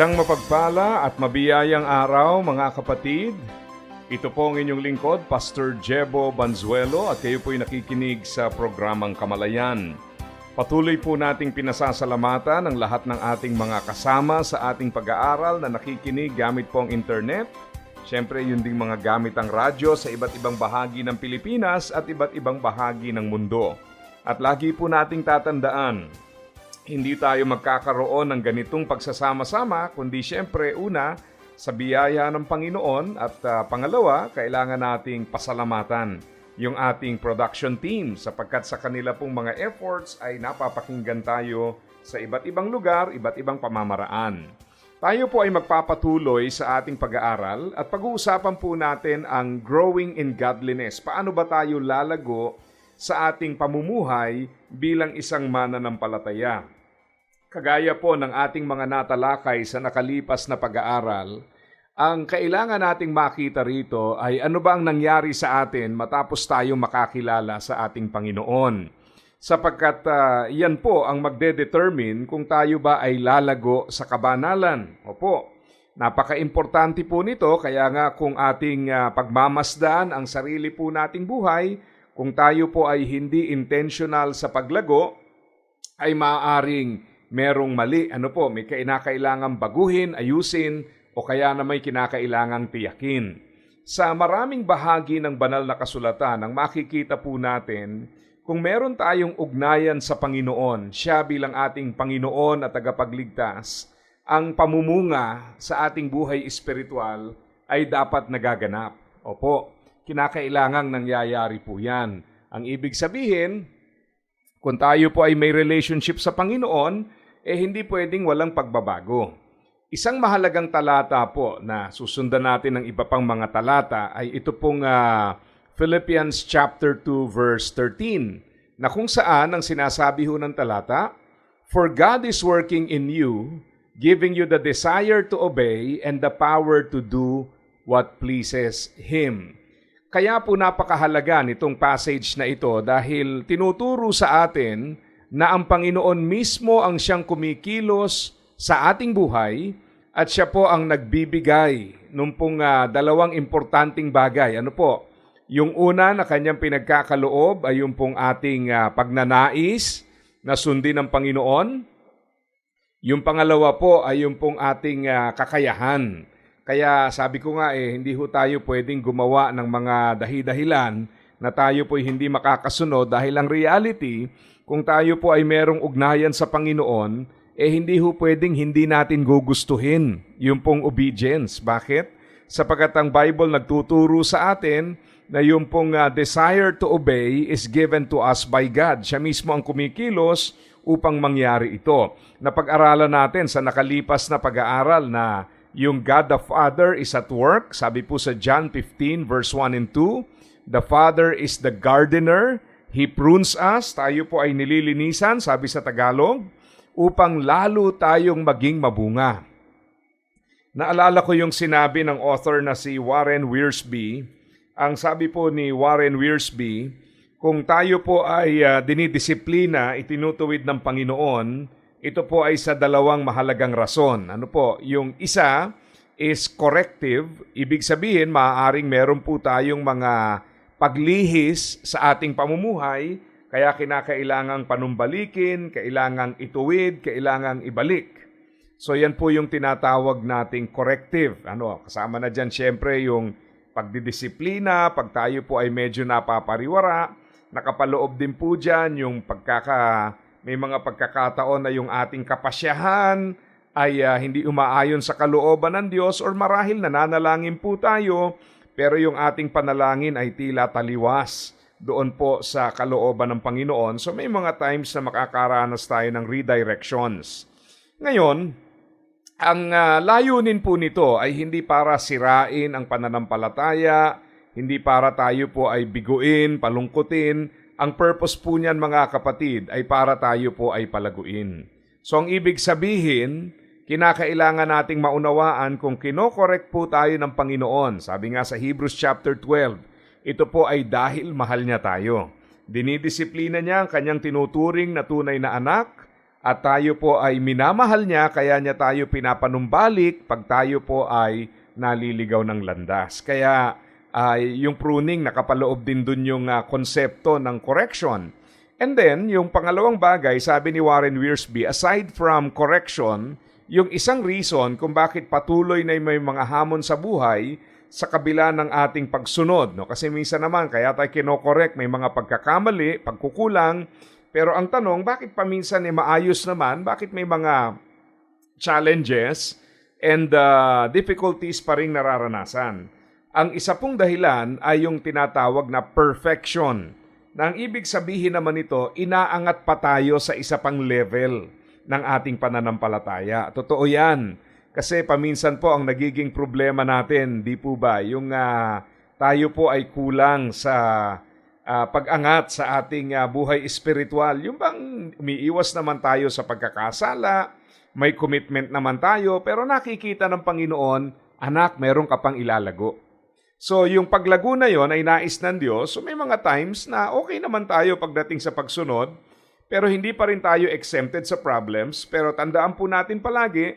Isang mapagpala at mabiyayang araw mga kapatid. Ito po ang inyong lingkod, Pastor Jebo Banzuelo at kayo po'y nakikinig sa programang Kamalayan. Patuloy po nating pinasasalamatan ang lahat ng ating mga kasama sa ating pag-aaral na nakikinig gamit po ang internet. Siyempre, yun ding mga gamit ang radyo sa iba't ibang bahagi ng Pilipinas at iba't ibang bahagi ng mundo. At lagi po nating tatandaan, hindi tayo magkakaroon ng ganitong pagsasama-sama, kundi siyempre una, sa biyaya ng Panginoon at ah, pangalawa, kailangan nating pasalamatan yung ating production team sapagkat sa kanila pong mga efforts ay napapakinggan tayo sa iba't ibang lugar, iba't ibang pamamaraan. Tayo po ay magpapatuloy sa ating pag-aaral at pag-uusapan po natin ang growing in godliness. Paano ba tayo lalago sa ating pamumuhay bilang isang mananampalataya? Kagaya po ng ating mga natalakay sa nakalipas na pag-aaral, ang kailangan nating makita rito ay ano ba ang nangyari sa atin matapos tayo makakilala sa ating Panginoon. Sapagkat ah, yan po ang magde-determine kung tayo ba ay lalago sa kabanalan. Opo, napaka-importante po nito kaya nga kung ating ah, pagmamasdan ang sarili po nating buhay, kung tayo po ay hindi intentional sa paglago, ay maaaring merong mali. Ano po, may kinakailangang baguhin, ayusin, o kaya na may kinakailangang tiyakin. Sa maraming bahagi ng banal na kasulatan, ang makikita po natin, kung meron tayong ugnayan sa Panginoon, siya bilang ating Panginoon at tagapagligtas, ang pamumunga sa ating buhay espiritual ay dapat nagaganap. Opo, kinakailangang nangyayari po yan. Ang ibig sabihin, kung tayo po ay may relationship sa Panginoon, eh hindi pwedeng walang pagbabago. Isang mahalagang talata po na susundan natin ng iba pang mga talata ay ito pong ah, Philippians chapter 2 verse 13 na kung saan ang sinasabi ho ng talata, For God is working in you, giving you the desire to obey and the power to do what pleases Him. Kaya po napakahalaga nitong passage na ito dahil tinuturo sa atin na ang Panginoon mismo ang siyang kumikilos sa ating buhay at siya po ang nagbibigay nung pong ah, dalawang importanteng bagay. Ano po? Yung una na kanyang pinagkakaloob ay yung pong ating ah, pagnanais na sundin ng Panginoon. Yung pangalawa po ay yung pong ating ah, kakayahan. Kaya sabi ko nga eh, hindi ho tayo pwedeng gumawa ng mga dahi-dahilan na tayo po hindi makakasunod dahil ang reality, kung tayo po ay merong ugnayan sa Panginoon, eh hindi ho pwedeng hindi natin gugustuhin yung pong obedience. Bakit? Sapagat ang Bible nagtuturo sa atin na yung pong ah, desire to obey is given to us by God. Siya mismo ang kumikilos upang mangyari ito. Napag-aralan natin sa nakalipas na pag-aaral na yung God the Father is at work. Sabi po sa John 15 verse 1 and 2, The Father is the gardener. He prunes us. Tayo po ay nililinisan, sabi sa Tagalog, upang lalo tayong maging mabunga. Naalala ko yung sinabi ng author na si Warren Wiersbe. Ang sabi po ni Warren Wiersbe, kung tayo po ay ah, dinidisiplina, itinutuwid ng Panginoon, ito po ay sa dalawang mahalagang rason. Ano po? Yung isa is corrective. Ibig sabihin, maaaring meron po tayong mga paglihis sa ating pamumuhay, kaya kinakailangang panumbalikin, kailangang ituwid, kailangang ibalik. So yan po yung tinatawag nating corrective. Ano, kasama na dyan syempre yung pagdidisiplina, pag tayo po ay medyo napapariwara, nakapaloob din po dyan yung pagkaka, may mga pagkakataon na yung ating kapasyahan ay ah, hindi umaayon sa kalooban ng Diyos or marahil nananalangin po tayo, pero yung ating panalangin ay tila taliwas doon po sa kalooban ng Panginoon. So may mga times na makakaranas tayo ng redirections. Ngayon, Ang ah, layunin po nito ay hindi para sirain ang pananampalataya, hindi para tayo po ay biguin, palungkutin. Ang purpose po niyan mga kapatid ay para tayo po ay palaguin. So ang ibig sabihin, kinakailangan nating maunawaan kung kinokorek po tayo ng Panginoon. Sabi nga sa Hebrews chapter 12, ito po ay dahil mahal niya tayo. Dinidisiplina niya ang kanyang tinuturing na tunay na anak at tayo po ay minamahal niya kaya niya tayo pinapanumbalik pag tayo po ay naliligaw ng landas. Kaya ay yung pruning nakapaloob din dun yung ah, konsepto ng correction. And then, yung pangalawang bagay, sabi ni Warren Wiersbe, aside from correction, yung isang reason kung bakit patuloy na may mga hamon sa buhay sa kabila ng ating pagsunod. No? Kasi minsan naman, kaya tayo kinokorek, may mga pagkakamali, pagkukulang. Pero ang tanong, bakit paminsan eh, maayos naman? Bakit may mga challenges and uh, difficulties pa rin nararanasan? Ang isa pong dahilan ay yung tinatawag na perfection. Na ang ibig sabihin naman ito, inaangat pa tayo sa isa pang level ng ating pananampalataya. Totoo yan. Kasi paminsan po ang nagiging problema natin, di po ba, yung ah, tayo po ay kulang sa ah, pag-angat sa ating ah, buhay espiritual. Yung bang umiiwas naman tayo sa pagkakasala, may commitment naman tayo, pero nakikita ng Panginoon, anak, meron ka pang ilalago. So, yung paglago na yon ay nais ng Diyos. So, may mga times na okay naman tayo pagdating sa pagsunod, pero hindi pa rin tayo exempted sa problems. Pero tandaan po natin palagi,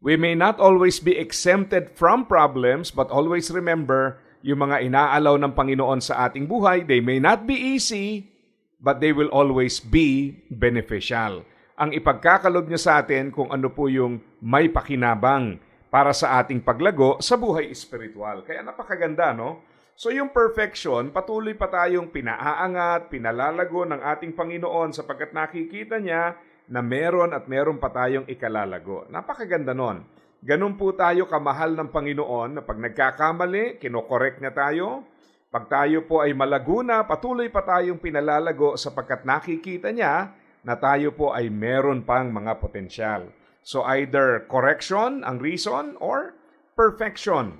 we may not always be exempted from problems, but always remember, yung mga inaalaw ng Panginoon sa ating buhay, they may not be easy, but they will always be beneficial. Ang ipagkakalob niya sa atin kung ano po yung may pakinabang para sa ating paglago sa buhay espiritual. Kaya napakaganda, no? So yung perfection, patuloy pa tayong pinaaangat, pinalalago ng ating Panginoon sapagkat nakikita niya na meron at meron pa tayong ikalalago. Napakaganda nun. Ganun po tayo kamahal ng Panginoon na pag nagkakamali, kinokorek niya tayo. Pag tayo po ay malaguna, patuloy pa tayong pinalalago sapagkat nakikita niya na tayo po ay meron pang mga potensyal. So either correction ang reason or perfection.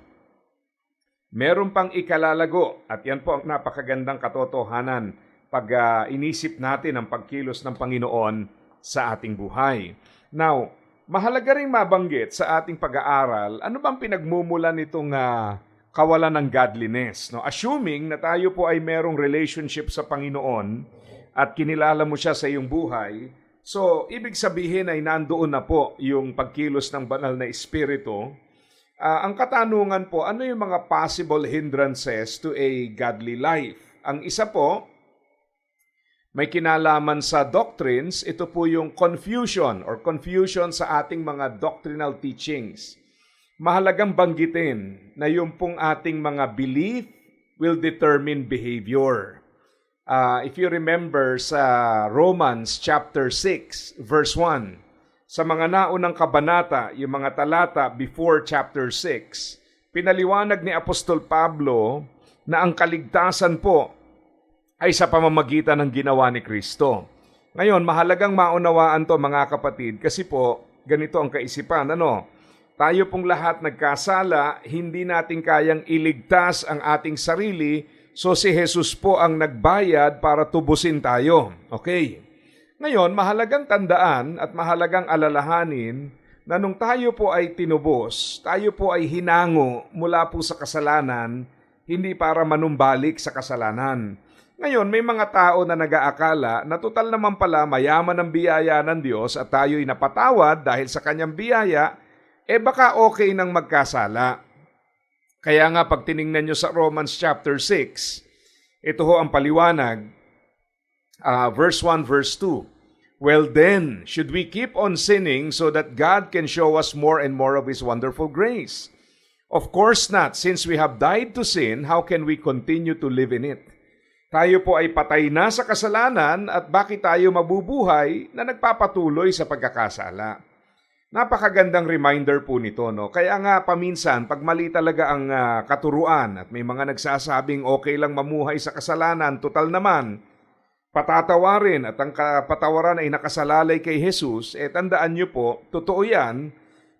Meron pang ikalalago at yan po ang napakagandang katotohanan pag ah, inisip natin ang pagkilos ng Panginoon sa ating buhay. Now, mahalaga rin mabanggit sa ating pag-aaral, ano bang pinagmumulan nitong ah, kawalan ng godliness? No? Assuming na tayo po ay merong relationship sa Panginoon at kinilala mo siya sa iyong buhay, so ibig sabihin ay nandoon na po yung pagkilos ng banal na espiritu. Ah, ang katanungan po, ano yung mga possible hindrances to a godly life? Ang isa po, may kinalaman sa doctrines, ito po yung confusion or confusion sa ating mga doctrinal teachings. Mahalagang banggitin na yung pong ating mga belief will determine behavior. Ah, if you remember sa Romans chapter 6 verse 1, sa mga naunang kabanata, yung mga talata before chapter 6, pinaliwanag ni Apostol Pablo na ang kaligtasan po ay sa pamamagitan ng ginawa ni Kristo. Ngayon, mahalagang maunawaan to mga kapatid kasi po, ganito ang kaisipan. Ano? Tayo pong lahat nagkasala, hindi natin kayang iligtas ang ating sarili, so si Jesus po ang nagbayad para tubusin tayo. Okay. Ngayon, mahalagang tandaan at mahalagang alalahanin na nung tayo po ay tinubos, tayo po ay hinango mula po sa kasalanan, hindi para manumbalik sa kasalanan. Ngayon, may mga tao na nag-aakala na total naman pala mayaman ang biyaya ng Diyos at tayo'y napatawad dahil sa kanyang biyaya, eh baka okay nang magkasala. Kaya nga pag tiningnan nyo sa Romans chapter 6, ito ho ang paliwanag, Ah, verse 1, verse 2. Well then, should we keep on sinning so that God can show us more and more of His wonderful grace? Of course not. Since we have died to sin, how can we continue to live in it? Tayo po ay patay na sa kasalanan at bakit tayo mabubuhay na nagpapatuloy sa pagkakasala? Napakagandang reminder po nito, no? Kaya nga paminsan, pag mali talaga ang ah, katuruan at may mga nagsasabing okay lang mamuhay sa kasalanan, total naman, patatawarin at ang kapatawaran ay nakasalalay kay Jesus, eh tandaan niyo po, totoo yan,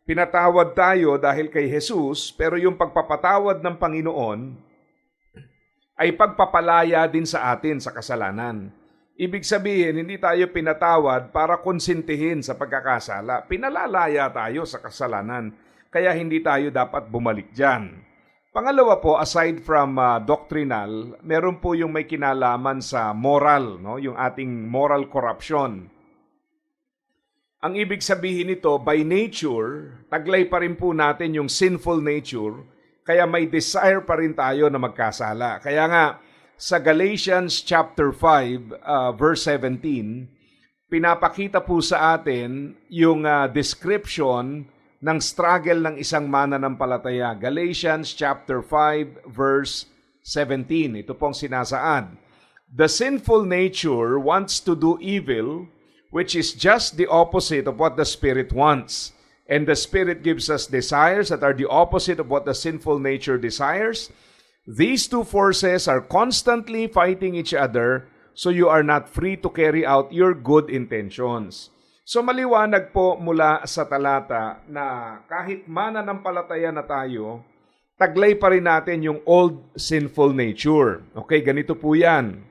pinatawad tayo dahil kay Jesus, pero yung pagpapatawad ng Panginoon ay pagpapalaya din sa atin sa kasalanan. Ibig sabihin, hindi tayo pinatawad para konsintihin sa pagkakasala. Pinalalaya tayo sa kasalanan, kaya hindi tayo dapat bumalik dyan. Pangalawa po, aside from uh, doctrinal, meron po yung may kinalaman sa moral, no? yung ating moral corruption. Ang ibig sabihin nito, by nature, taglay pa rin po natin yung sinful nature, kaya may desire pa rin tayo na magkasala. Kaya nga, sa Galatians chapter 5, uh, verse 17, pinapakita po sa atin yung uh, description ng struggle ng isang mananampalataya. Galatians chapter 5, verse 17. Ito pong sinasaad. The sinful nature wants to do evil, which is just the opposite of what the Spirit wants. And the Spirit gives us desires that are the opposite of what the sinful nature desires. These two forces are constantly fighting each other, so you are not free to carry out your good intentions. So maliwanag po mula sa talata na kahit mananampalataya na tayo, taglay pa rin natin yung old sinful nature. Okay, ganito po yan.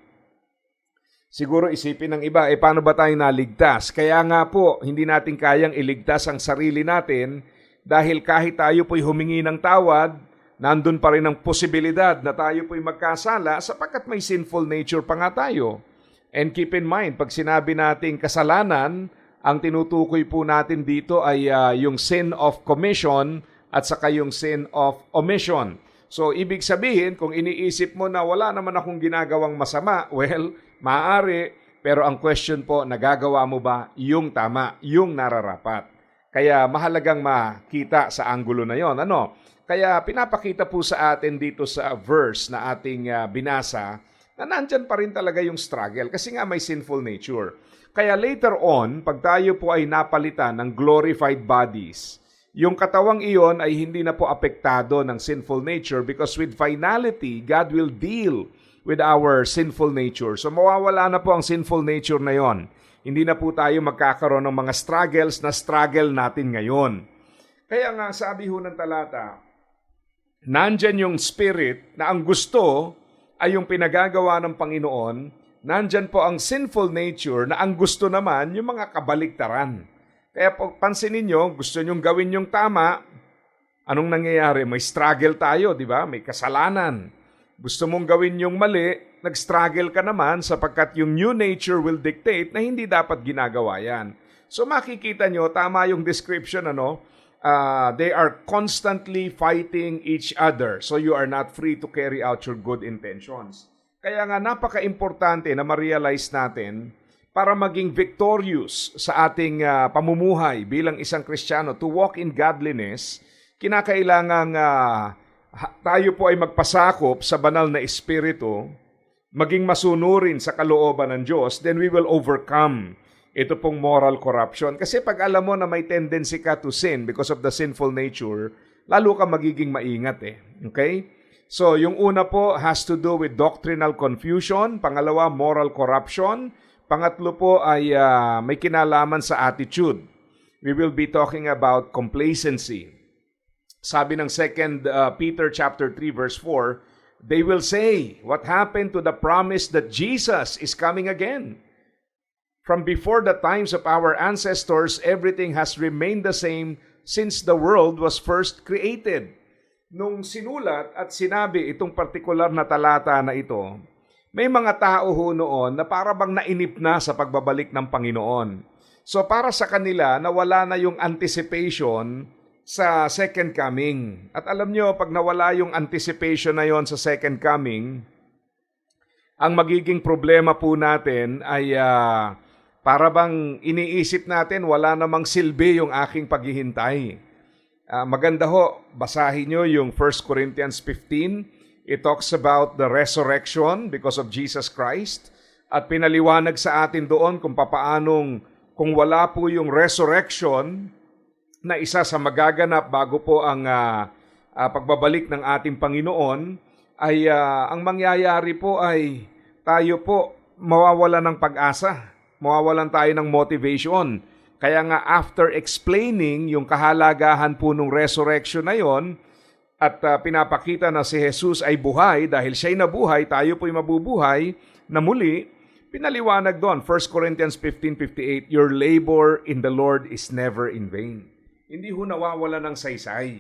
Siguro isipin ng iba, eh paano ba tayo naligtas? Kaya nga po, hindi natin kayang iligtas ang sarili natin dahil kahit tayo po'y humingi ng tawad, nandun pa rin ang posibilidad na tayo po'y magkasala sapagkat may sinful nature pa nga tayo. And keep in mind, pag sinabi nating kasalanan, ang tinutukoy po natin dito ay uh, yung sin of commission at saka yung sin of omission. So, ibig sabihin, kung iniisip mo na wala naman akong ginagawang masama, well, maaari, pero ang question po, nagagawa mo ba yung tama, yung nararapat? Kaya mahalagang makita sa anggulo na yon. Ano? Kaya pinapakita po sa atin dito sa verse na ating uh, binasa na nandyan pa rin talaga yung struggle kasi nga may sinful nature. Kaya later on, pag tayo po ay napalitan ng glorified bodies, yung katawang iyon ay hindi na po apektado ng sinful nature because with finality, God will deal with our sinful nature. So mawawala na po ang sinful nature na yon. Hindi na po tayo magkakaroon ng mga struggles na struggle natin ngayon. Kaya nga sabi ho ng talata, nandyan yung spirit na ang gusto ay yung pinagagawa ng Panginoon, nandyan po ang sinful nature na ang gusto naman yung mga kabaliktaran. Kaya po, pansinin nyo, gusto nyong gawin yung tama, anong nangyayari? May struggle tayo, di ba? May kasalanan. Gusto mong gawin yung mali, nag-struggle ka naman sapagkat yung new nature will dictate na hindi dapat ginagawa yan. So makikita nyo, tama yung description, ano? Uh, they are constantly fighting each other. So you are not free to carry out your good intentions. Kaya nga napaka-importante na ma-realize natin para maging victorious sa ating uh, pamumuhay bilang isang Kristiyano to walk in godliness, kinakailangan uh, tayo po ay magpasakop sa banal na espiritu, maging masunurin sa kalooban ng Diyos, then we will overcome ito pong moral corruption. Kasi pag alam mo na may tendency ka to sin because of the sinful nature, lalo ka magiging maingat eh. Okay? So, yung una po has to do with doctrinal confusion. Pangalawa, moral corruption. Pangatlo po ay uh, may kinalaman sa attitude. We will be talking about complacency. Sabi ng 2 uh, Peter chapter 3 verse 4, they will say, what happened to the promise that Jesus is coming again? From before the times of our ancestors, everything has remained the same since the world was first created. Nung sinulat at sinabi itong partikular na talata na ito, may mga tao ho noon na para nainip na sa pagbabalik ng Panginoon. So para sa kanila, nawala na yung anticipation sa second coming. At alam nyo, pag nawala yung anticipation na yon sa second coming, ang magiging problema po natin ay uh, para bang iniisip natin wala namang silbi yung aking paghihintay. Uh, maganda ho, basahin nyo yung 1 Corinthians 15, It talks about the resurrection because of Jesus Christ at pinaliwanag sa atin doon kung papaanong kung wala po yung resurrection na isa sa magaganap bago po ang uh, uh, pagbabalik ng ating Panginoon ay uh, ang mangyayari po ay tayo po mawawala ng pag-asa. Mawawalan tayo ng motivation. Kaya nga after explaining yung kahalagahan po ng resurrection na yon at ah, pinapakita na si Jesus ay buhay dahil siya'y nabuhay, tayo po'y mabubuhay na muli, pinaliwanag doon, 1 Corinthians 15.58, Your labor in the Lord is never in vain. Hindi ho nawawala ng saysay.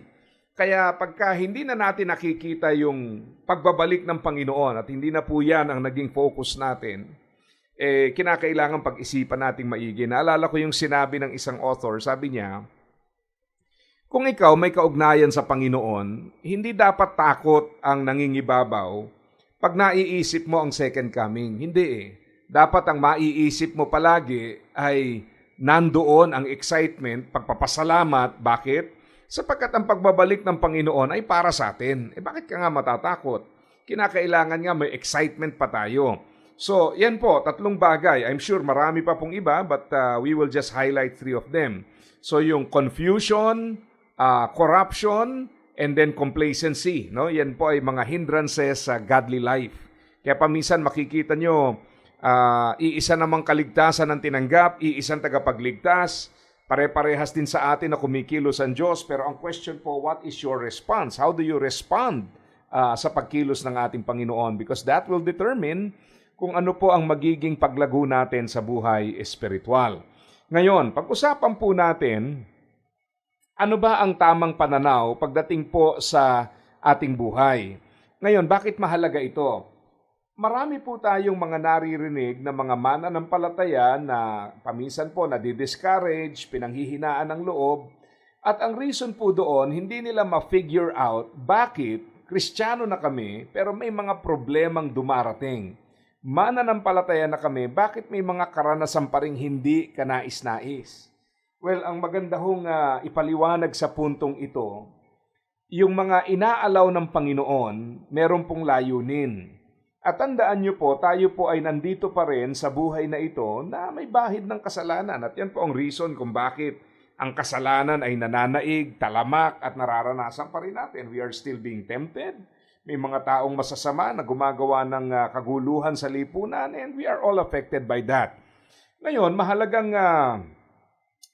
Kaya pagka hindi na natin nakikita yung pagbabalik ng Panginoon at hindi na po yan ang naging focus natin, eh, kinakailangan pag-isipan nating maigi. Naalala ko yung sinabi ng isang author, sabi niya, kung ikaw may kaugnayan sa Panginoon, hindi dapat takot ang nangingibabaw pag naiisip mo ang second coming. Hindi eh. Dapat ang maiisip mo palagi ay nandoon ang excitement, pagpapasalamat. Bakit? Sapagkat ang pagbabalik ng Panginoon ay para sa atin. Eh bakit ka nga matatakot? Kinakailangan nga may excitement pa tayo. So, yan po, tatlong bagay. I'm sure marami pa pong iba, but uh, we will just highlight three of them. So, yung confusion, uh, corruption, and then complacency. No? Yan po ay mga hindrances sa godly life. Kaya paminsan makikita nyo, uh, iisa namang kaligtasan ang tinanggap, iisang tagapagligtas, pare-parehas din sa atin na kumikilos ang Diyos. Pero ang question po, what is your response? How do you respond uh, sa pagkilos ng ating Panginoon? Because that will determine kung ano po ang magiging paglago natin sa buhay espiritual. Ngayon, pag-usapan po natin, ano ba ang tamang pananaw pagdating po sa ating buhay? Ngayon, bakit mahalaga ito? Marami po tayong mga naririnig na mga mananampalataya na paminsan po nadi-discourage, pinanghihinaan ng loob. At ang reason po doon, hindi nila ma-figure out bakit Kristiyano na kami pero may mga problemang dumarating. Mananampalataya na kami, bakit may mga karanasan pa rin hindi kanais-nais? Well, ang maganda hong uh, ipaliwanag sa puntong ito, yung mga inaalaw ng Panginoon, meron pong layunin. At tandaan nyo po, tayo po ay nandito pa rin sa buhay na ito na may bahid ng kasalanan. At yan po ang reason kung bakit ang kasalanan ay nananaig, talamak at nararanasan pa rin natin. We are still being tempted. May mga taong masasama na gumagawa ng uh, kaguluhan sa lipunan and we are all affected by that. Ngayon, mahalagang uh,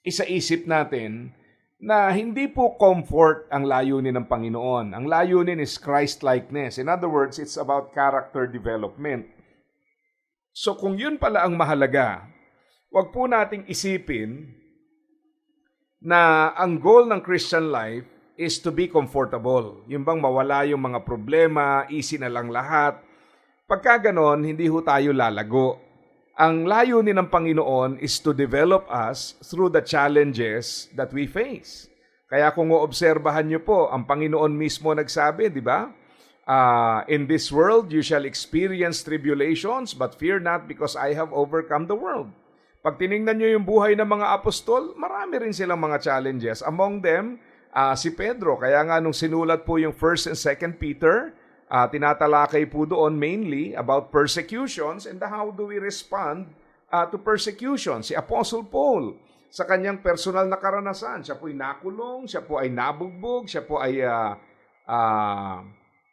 isaisip natin na hindi po comfort ang layunin ng Panginoon. Ang layunin is Christ-likeness. In other words, it's about character development. So kung yun pala ang mahalaga, wag po nating isipin na ang goal ng Christian life is to be comfortable. Yung bang mawala yung mga problema, easy na lang lahat. Pagka ganon, hindi ho tayo lalago. Ang layunin ng Panginoon is to develop us through the challenges that we face. Kaya kung oobserbahan niyo po, ang Panginoon mismo nagsabi, di ba? Uh, in this world you shall experience tribulations, but fear not because I have overcome the world. Pag tiningnan niyo yung buhay ng mga apostol, marami rin silang mga challenges. Among them, uh, si Pedro. Kaya nga nung sinulat po yung 1st and 2nd Peter, uh, tinatalakay po doon mainly about persecutions and how do we respond uh, to persecution. Si Apostle Paul, sa kanyang personal na karanasan, siya po ay nakulong, siya po ay nabugbog, siya po ay uh, uh,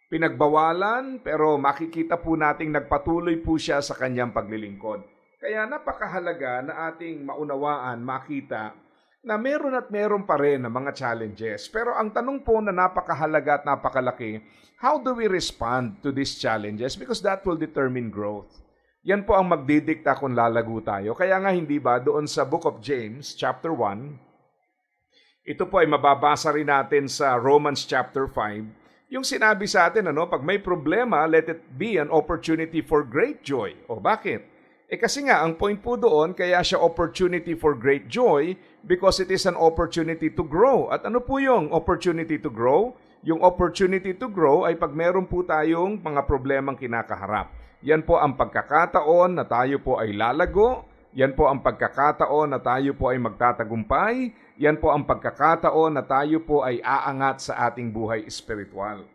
pinagbawalan, pero makikita po nating nagpatuloy po siya sa kanyang paglilingkod. Kaya napakahalaga na ating maunawaan, makita na meron at meron pa rin na mga challenges. Pero ang tanong po na napakahalaga at napakalaki, how do we respond to these challenges? Because that will determine growth. Yan po ang magdidikta kung lalago tayo. Kaya nga hindi ba doon sa Book of James, chapter 1, ito po ay mababasa rin natin sa Romans chapter 5, yung sinabi sa atin, ano, pag may problema, let it be an opportunity for great joy. O bakit? Eh kasi nga, ang point po doon, kaya siya opportunity for great joy because it is an opportunity to grow. At ano po yung opportunity to grow? Yung opportunity to grow ay pag meron po tayong mga problemang kinakaharap. Yan po ang pagkakataon na tayo po ay lalago. Yan po ang pagkakataon na tayo po ay magtatagumpay. Yan po ang pagkakataon na tayo po ay aangat sa ating buhay espiritual.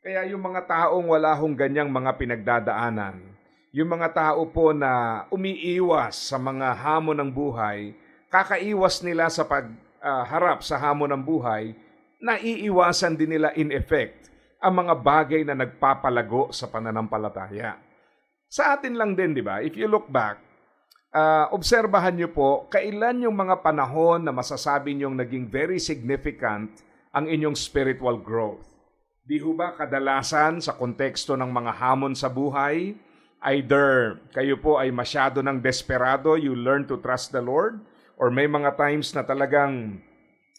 Kaya yung mga taong wala hong ganyang mga pinagdadaanan, yung mga tao po na umiiwas sa mga hamon ng buhay, kakaiwas nila sa pagharap uh, sa hamon ng buhay, naiiwasan din nila in effect ang mga bagay na nagpapalago sa pananampalataya. Sa atin lang din, di ba? If you look back, ah, obserbahan nyo po, kailan yung mga panahon na masasabi nyong naging very significant ang inyong spiritual growth? Di ho ba kadalasan sa konteksto ng mga hamon sa buhay, either kayo po ay masyado ng desperado, you learn to trust the Lord, or may mga times na talagang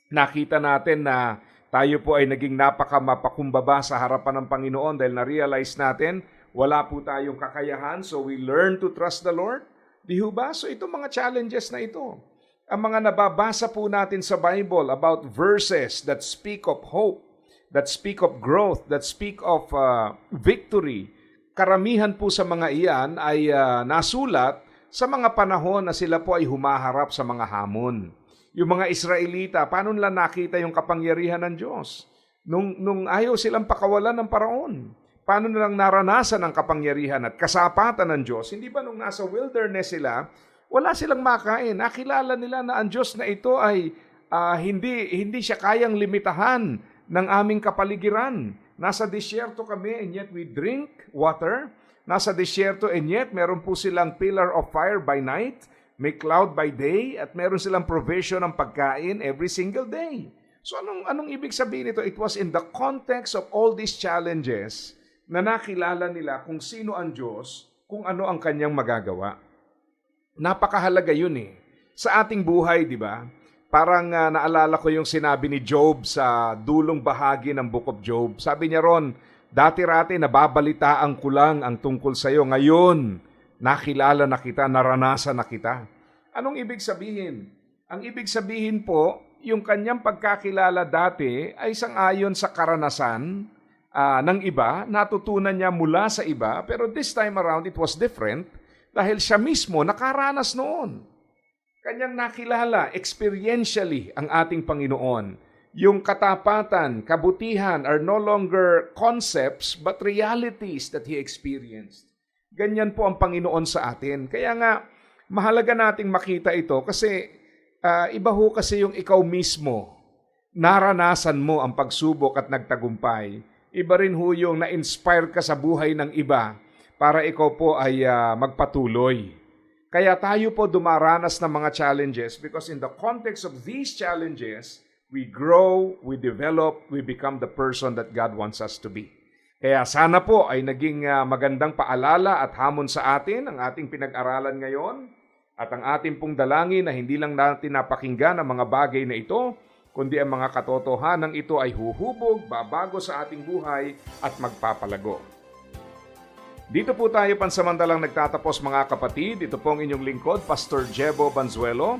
nakita natin na tayo po ay naging napaka mapakumbaba sa harapan ng Panginoon dahil na-realize natin wala po tayong kakayahan so we learn to trust the Lord. Di ho ba? So itong mga challenges na ito, ang mga nababasa po natin sa Bible about verses that speak of hope, that speak of growth, that speak of uh, victory, karamihan po sa mga iyan ay uh, nasulat sa mga panahon na sila po ay humaharap sa mga hamon. Yung mga Israelita, paano nila nakita yung kapangyarihan ng Diyos? Nung, nung ayaw silang pakawalan ng paraon. Paano nilang naranasan ang kapangyarihan at kasapatan ng Diyos? Hindi ba nung nasa wilderness sila, wala silang makain. Nakilala nila na ang Diyos na ito ay ah, hindi, hindi siya kayang limitahan ng aming kapaligiran. Nasa disyerto kami and yet we drink water. Nasa disyerto and yet meron po silang pillar of fire by night, may cloud by day, at meron silang provision ng pagkain every single day. So anong, anong ibig sabihin nito? It was in the context of all these challenges na nakilala nila kung sino ang Diyos, kung ano ang kanyang magagawa. Napakahalaga yun eh. Sa ating buhay, di ba? Parang ah, naalala ko yung sinabi ni Job sa dulong bahagi ng Book of Job. Sabi niya ron, dati-rati nababalitaan ko lang ang tungkol sa iyo. Ngayon, nakilala na kita, naranasan na kita. Anong ibig sabihin? Ang ibig sabihin po, yung kanyang pagkakilala dati ay sang-ayon sa karanasan ah, ng iba, natutunan niya mula sa iba, pero this time around it was different dahil siya mismo nakaranas noon. Kanyang nakilala experientially ang ating Panginoon. Yung katapatan, kabutihan are no longer concepts but realities that He experienced. Ganyan po ang Panginoon sa atin. Kaya nga, mahalaga nating makita ito kasi ah, iba ho kasi yung ikaw mismo. Naranasan mo ang pagsubok at nagtagumpay. Iba rin ho yung na-inspire ka sa buhay ng iba para ikaw po ay ah, magpatuloy. Kaya tayo po dumaranas ng mga challenges because in the context of these challenges, we grow, we develop, we become the person that God wants us to be. Kaya sana po ay naging ah, magandang paalala at hamon sa atin ang ating pinag-aralan ngayon at ang ating pong dalangin na hindi lang natin napakinggan ang mga bagay na ito, kundi ang mga katotohanan ito ay huhubog, babago sa ating buhay at magpapalago. Dito po tayo pansamantalang nagtatapos mga kapatid. Ito pong inyong lingkod, Pastor Jebo Banzuelo.